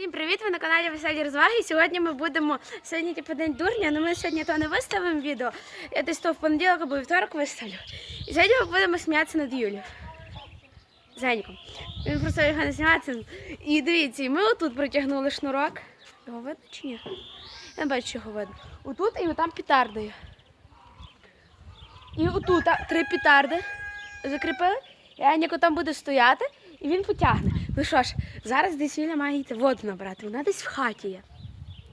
Всім привіт! Ви на каналі Веселі Розваги. Сьогодні ми будемо сьогодні типу день дурня, але ми сьогодні то не виставимо відео. Я десь то в понеділок або вівторок виставлю. І сьогодні ми будемо сміятися над Юлією. Зеньком. Він просто його не сміятися. І дивіться, ми отут протягнули шнурок. Його видно чи ні? Я не бачу, його видно. Отут і отам петардою. І отут три петарди закріпили. І Аніко там буде стояти, і він потягне. Ну що ж, зараз десь Юля має йти воду набрати. Вона десь в хаті є.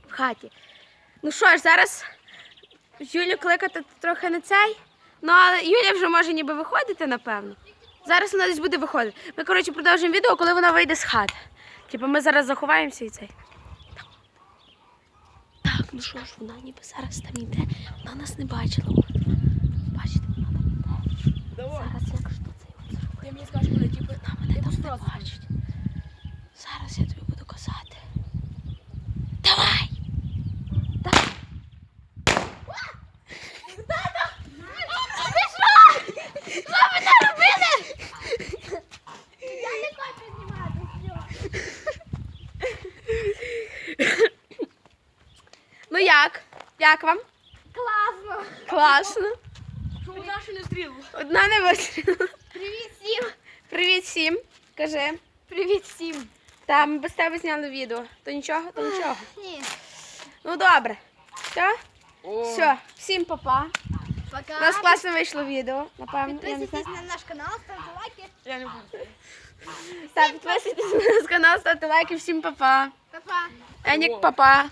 В хаті. Ну що ж, зараз Юлю кликати трохи на цей. Ну, але Юля вже може ніби виходити, напевно. Зараз вона десь буде виходити. Ми, коротше, продовжуємо відео, коли вона вийде з хати. Типу, ми зараз заховаємося і цей. Так, ну що ж, вона ніби зараз там йде. Вона нас не бачила. Бачите, вона там йде. Зараз якщо цей от зробити. Ти мені скажеш, коли типу, Вона мене там не бачить. Зараз я тобі буду казати. Давай! Давай! Ну як? Як вам? Класно. Класно. Що вона ще не стрілу? Одна не вистрілила. Привіт всім. Привіт всім. Кажи. Привіт всім. Там ми без тебе зняли відео. То нічого, то нічого. Ні. Ну добре. Все? Все. Всім папа. У нас класно вийшло відео. Напевно. Я не знаю. Підписуйтесь на наш канал, ставте лайки. Я не буду. Так, підписуйтесь на наш канал, ставте лайки. Всім папа. Па-па. Енік, папа.